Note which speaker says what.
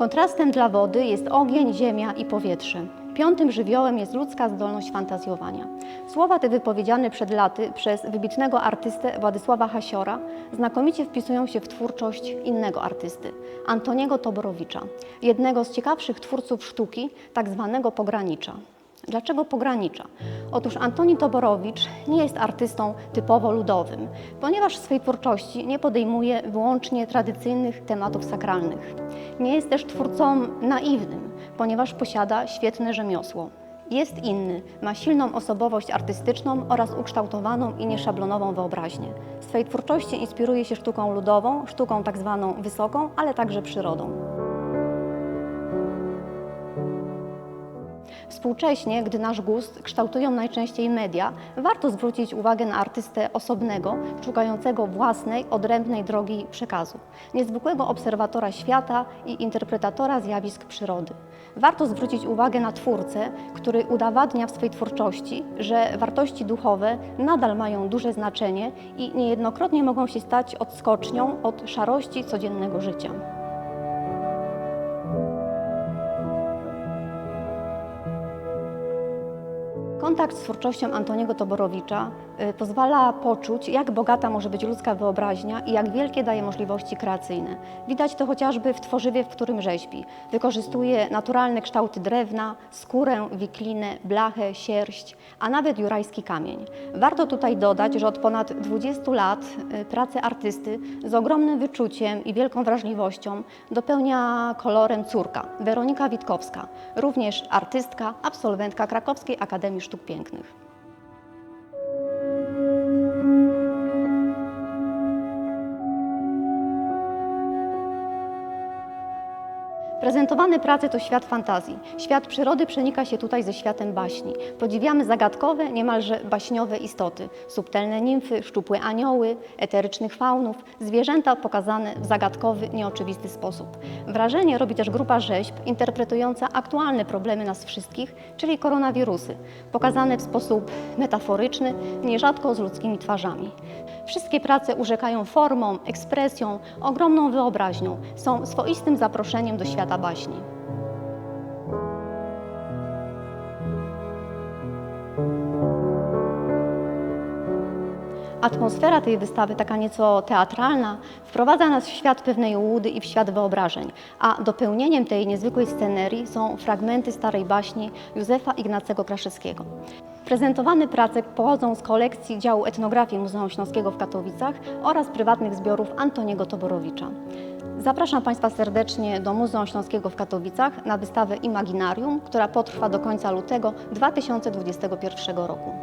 Speaker 1: Kontrastem dla wody jest ogień, ziemia i powietrze. Piątym żywiołem jest ludzka zdolność fantazjowania. Słowa te wypowiedziane przed laty przez wybitnego artystę Władysława Hasiora znakomicie wpisują się w twórczość innego artysty, Antoniego Toborowicza, jednego z ciekawszych twórców sztuki, tak zwanego pogranicza. Dlaczego pogranicza? Otóż Antoni Toborowicz nie jest artystą typowo ludowym, ponieważ w swej twórczości nie podejmuje wyłącznie tradycyjnych tematów sakralnych. Nie jest też twórcą naiwnym, ponieważ posiada świetne rzemiosło. Jest inny, ma silną osobowość artystyczną oraz ukształtowaną i nieszablonową wyobraźnię. W swej twórczości inspiruje się sztuką ludową, sztuką tak zwaną wysoką, ale także przyrodą. Współcześnie, gdy nasz gust kształtują najczęściej media, warto zwrócić uwagę na artystę osobnego, szukającego własnej, odrębnej drogi przekazu, niezwykłego obserwatora świata i interpretatora zjawisk przyrody. Warto zwrócić uwagę na twórcę, który udowadnia w swej twórczości, że wartości duchowe nadal mają duże znaczenie i niejednokrotnie mogą się stać odskocznią od szarości codziennego życia. Kontakt z twórczością Antoniego Toborowicza y, pozwala poczuć, jak bogata może być ludzka wyobraźnia i jak wielkie daje możliwości kreacyjne. Widać to chociażby w tworzywie, w którym rzeźbi. Wykorzystuje naturalne kształty drewna, skórę, wiklinę, blachę, sierść, a nawet jurajski kamień. Warto tutaj dodać, że od ponad 20 lat y, pracę artysty z ogromnym wyczuciem i wielką wrażliwością dopełnia kolorem córka, Weronika Witkowska, również artystka, absolwentka Krakowskiej Akademii Sztuk Pięknych. Prezentowane prace to świat fantazji. Świat przyrody przenika się tutaj ze światem baśni. Podziwiamy zagadkowe, niemalże baśniowe istoty. Subtelne nimfy, szczupłe anioły, eterycznych faunów, zwierzęta pokazane w zagadkowy, nieoczywisty sposób. Wrażenie robi też grupa rzeźb interpretująca aktualne problemy nas wszystkich, czyli koronawirusy, pokazane w sposób metaforyczny, nierzadko z ludzkimi twarzami. Wszystkie prace urzekają formą, ekspresją, ogromną wyobraźnią, są swoistym zaproszeniem do świata baśni. Atmosfera tej wystawy, taka nieco teatralna, wprowadza nas w świat pewnej łudy i w świat wyobrażeń, a dopełnieniem tej niezwykłej scenerii są fragmenty starej baśni Józefa Ignacego Kraszewskiego. Prezentowane prace pochodzą z kolekcji działu etnografii Muzeum Śląskiego w Katowicach oraz prywatnych zbiorów Antoniego Toborowicza. Zapraszam Państwa serdecznie do Muzeum Śląskiego w Katowicach na wystawę Imaginarium, która potrwa do końca lutego 2021 roku.